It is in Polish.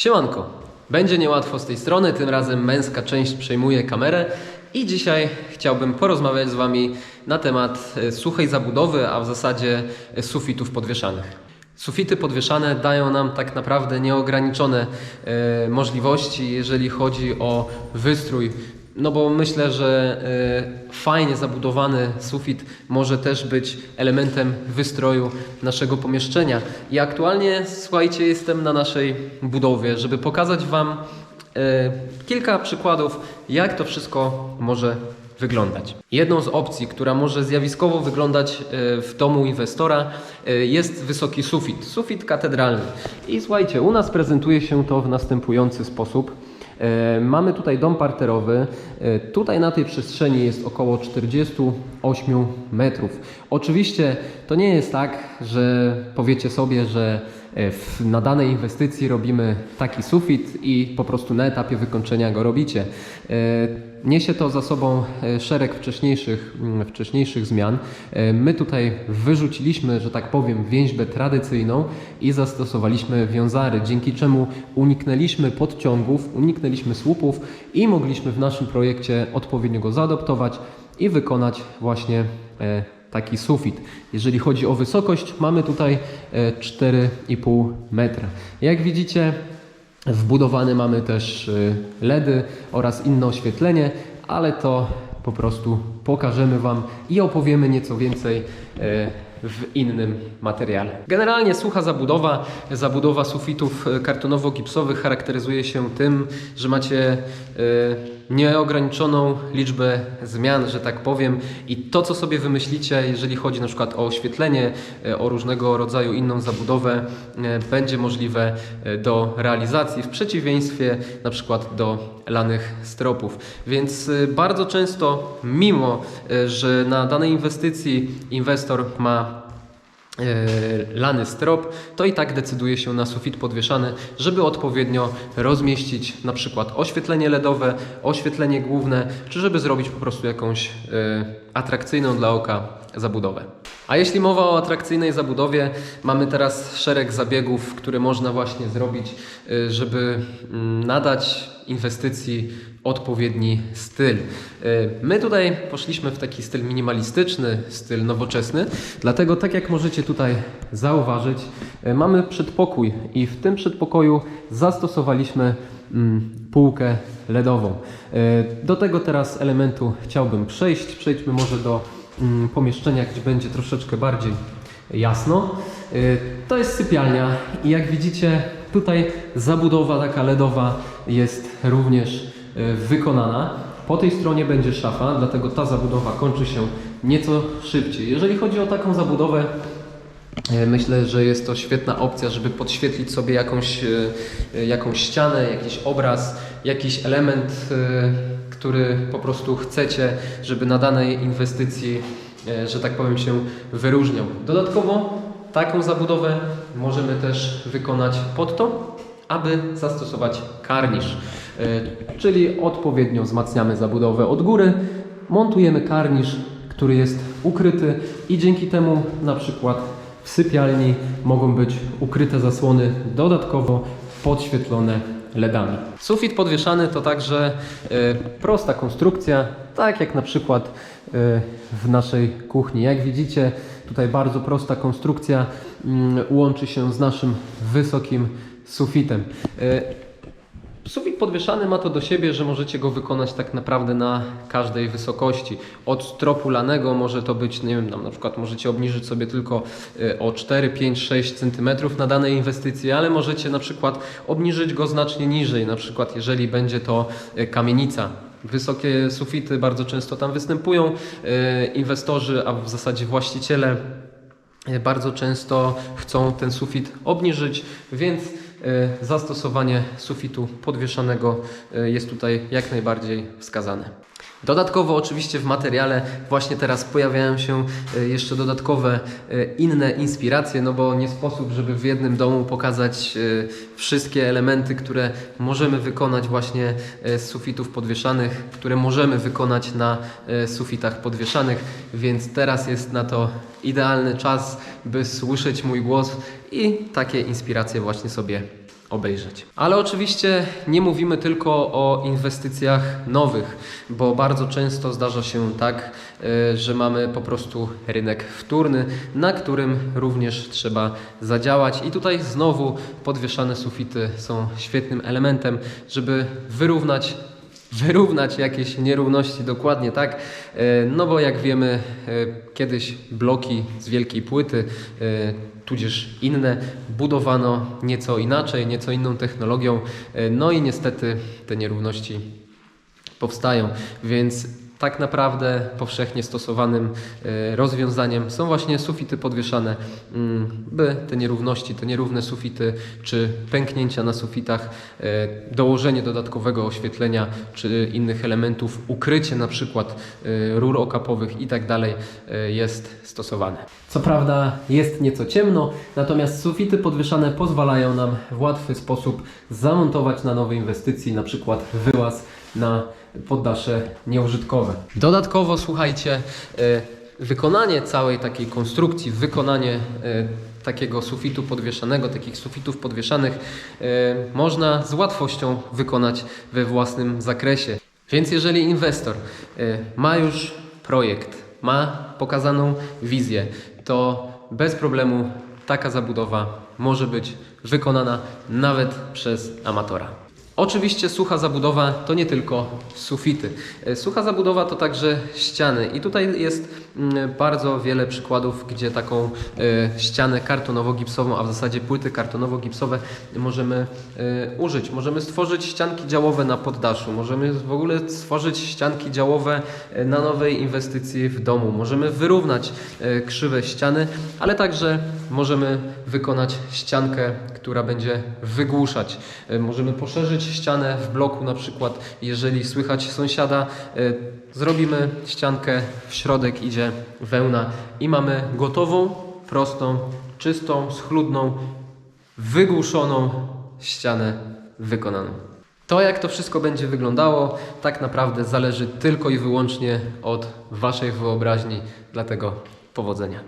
Siemanko, będzie niełatwo z tej strony, tym razem męska część przejmuje kamerę i dzisiaj chciałbym porozmawiać z Wami na temat e, suchej zabudowy, a w zasadzie e, sufitów podwieszanych. Sufity podwieszane dają nam tak naprawdę nieograniczone e, możliwości, jeżeli chodzi o wystrój no bo myślę, że e, fajnie zabudowany sufit może też być elementem wystroju naszego pomieszczenia. I aktualnie, słuchajcie, jestem na naszej budowie, żeby pokazać Wam e, kilka przykładów, jak to wszystko może wyglądać. Jedną z opcji, która może zjawiskowo wyglądać e, w domu inwestora, jest wysoki sufit, sufit katedralny. I słuchajcie, u nas prezentuje się to w następujący sposób. E, Mamy tutaj dom parterowy. E, Tutaj na tej przestrzeni jest około 48 metrów. Oczywiście to nie jest tak, że powiecie sobie, że w, na danej inwestycji robimy taki sufit i po prostu na etapie wykończenia go robicie. E, Niesie to za sobą e, szereg wcześniejszych, mm, wcześniejszych zmian. E, My tutaj wyrzuciliśmy, że tak powiem, więźbę tradycyjną i zastosowaliśmy wiązary, dzięki czemu uniknęliśmy podciągów, uniknęliśmy słupów i mogliśmy w naszym projekcie odpowiednio go zaadoptować i wykonać właśnie e, taki sufit. Jeżeli chodzi o wysokość, mamy tutaj e, 4,5 metra. Jak widzicie, Wbudowane mamy też y, LEDy oraz inne oświetlenie, ale to po prostu pokażemy Wam i opowiemy nieco więcej y, w innym materiale. Generalnie sucha zabudowa, zabudowa sufitów kartonowo-gipsowych charakteryzuje się tym, że macie nieograniczoną liczbę zmian, że tak powiem i to co sobie wymyślicie, jeżeli chodzi na przykład o oświetlenie, e, o różnego rodzaju inną zabudowę, e, będzie możliwe e, do realizacji w przeciwieństwie na przykład do lanych stropów. Więc bardzo często, mimo że na danej inwestycji inwestor ma lany strop, to i tak decyduje się na sufit podwieszany, żeby odpowiednio rozmieścić na przykład oświetlenie LEDowe, oświetlenie główne, czy żeby zrobić po prostu jakąś e, atrakcyjną dla oka zabudowę. A jeśli mowa o atrakcyjnej zabudowie, mamy teraz szereg zabiegów, które można właśnie zrobić, e, żeby mm, nadać inwestycji odpowiedni styl. E, My tutaj poszliśmy w taki styl minimalistyczny, styl nowoczesny, dlatego tak jak możecie tutaj zauważyć, e, mamy przedpokój i w tym przedpokoju zastosowaliśmy mm, półkę LEDową. Do tego teraz elementu chciałbym przejść. Przejdźmy może do pomieszczenia, gdzie będzie troszeczkę bardziej jasno. Y, To jest sypialnia i jak widzicie tutaj zabudowa taka LEDowa jest również y, wykonana. Po tej stronie będzie szafa, dlatego ta zabudowa kończy się nieco szybciej. Jeżeli chodzi o taką zabudowę, E, Myślę, że jest to świetna opcja, żeby podświetlić sobie jakąś, jakąś ścianę, jakiś obraz, jakiś element, który po prostu chcecie, żeby na danej inwestycji, e, że tak powiem, się wyróżniał. Dodatkowo taką zabudowę możemy też wykonać pod to, aby zastosować karnisz, E, czyli odpowiednio wzmacniamy zabudowę od góry, montujemy karnisz, który jest ukryty i dzięki temu na przykład w sypialni mogą być ukryte zasłony dodatkowo podświetlone LEDami. Sufit podwieszany to także e, prosta konstrukcja, tak jak na przykład e, w naszej kuchni. Jak widzicie, tutaj bardzo prosta konstrukcja mm, łączy się z naszym wysokim sufitem. E, Sufit podwieszany ma to do siebie, że możecie go wykonać tak naprawdę na każdej wysokości. Od stropu lanego może to być, nie wiem, tam na przykład możecie obniżyć sobie tylko y, o 4, 5, 6 cm na danej inwestycji, ale możecie na przykład obniżyć go znacznie niżej, na przykład jeżeli będzie to y, kamienica. Wysokie sufity bardzo często tam występują. y, Inwestorzy, a w zasadzie właściciele E, bardzo często chcą ten sufit obniżyć, więc e, zastosowanie sufitu podwieszanego e, jest tutaj jak najbardziej wskazane. Dodatkowo oczywiście w materiale właśnie teraz pojawiają się e, jeszcze dodatkowe e, inne inspiracje, no bo nie sposób, żeby w jednym domu pokazać e, wszystkie elementy, które możemy wykonać właśnie z sufitów podwieszanych, które możemy wykonać na sufitach podwieszanych, więc teraz jest na to idealny czas, by słyszeć mój głos i takie inspiracje właśnie sobie obejrzeć. Ale oczywiście nie mówimy tylko o inwestycjach nowych, bo bardzo często zdarza się tak, e, że mamy po prostu rynek wtórny, na którym również trzeba zadziałać. I tutaj znowu podwieszane sufity są świetnym elementem, żeby wyrównać wyrównać jakieś nierówności, dokładnie tak. E, No bo jak wiemy, e, kiedyś bloki z wielkiej płyty, e, tudzież inne, budowano nieco inaczej, nieco inną technologią. No i niestety te nierówności powstają, więc tak naprawdę powszechnie stosowanym e, rozwiązaniem są właśnie sufity podwieszane, mm, by te nierówności, te nierówne sufity czy pęknięcia na sufitach, e, dołożenie dodatkowego oświetlenia czy innych elementów, ukrycie na przykład e, rur okapowych i tak dalej jest stosowane. Co prawda jest nieco ciemno, natomiast sufity podwieszane pozwalają nam w łatwy sposób zamontować na nowej inwestycji na przykład wyłaz na poddasze nieużytkowe. Dodatkowo słuchajcie, e, wykonanie całej takiej konstrukcji, wykonanie e, takiego sufitu podwieszanego, takich sufitów podwieszanych e, można z łatwością wykonać we własnym zakresie. Więc jeżeli inwestor ma już projekt, ma pokazaną wizję, to bez problemu taka zabudowa może być wykonana nawet przez amatora. Oczywiście sucha zabudowa to nie tylko sufity. E, Sucha zabudowa to także ściany i tutaj jest mm, bardzo wiele przykładów, gdzie taką e, ścianę kartonowo-gipsową, a w zasadzie płyty kartonowo-gipsowe możemy e, użyć. Możemy stworzyć ścianki działowe na poddaszu, możemy w ogóle stworzyć ścianki działowe na nowej inwestycji w domu, możemy wyrównać krzywe ściany, ale także możemy wykonać ściankę, która będzie wygłuszać. E, Możemy poszerzyć ścianę w bloku na przykład, jeżeli słychać sąsiada, e, zrobimy ściankę, w środek idzie wełna i mamy gotową, prostą, czystą, schludną, wygłuszoną ścianę wykonaną. To, jak to wszystko będzie wyglądało, tak naprawdę zależy tylko i wyłącznie od Waszej wyobraźni, dlatego powodzenia.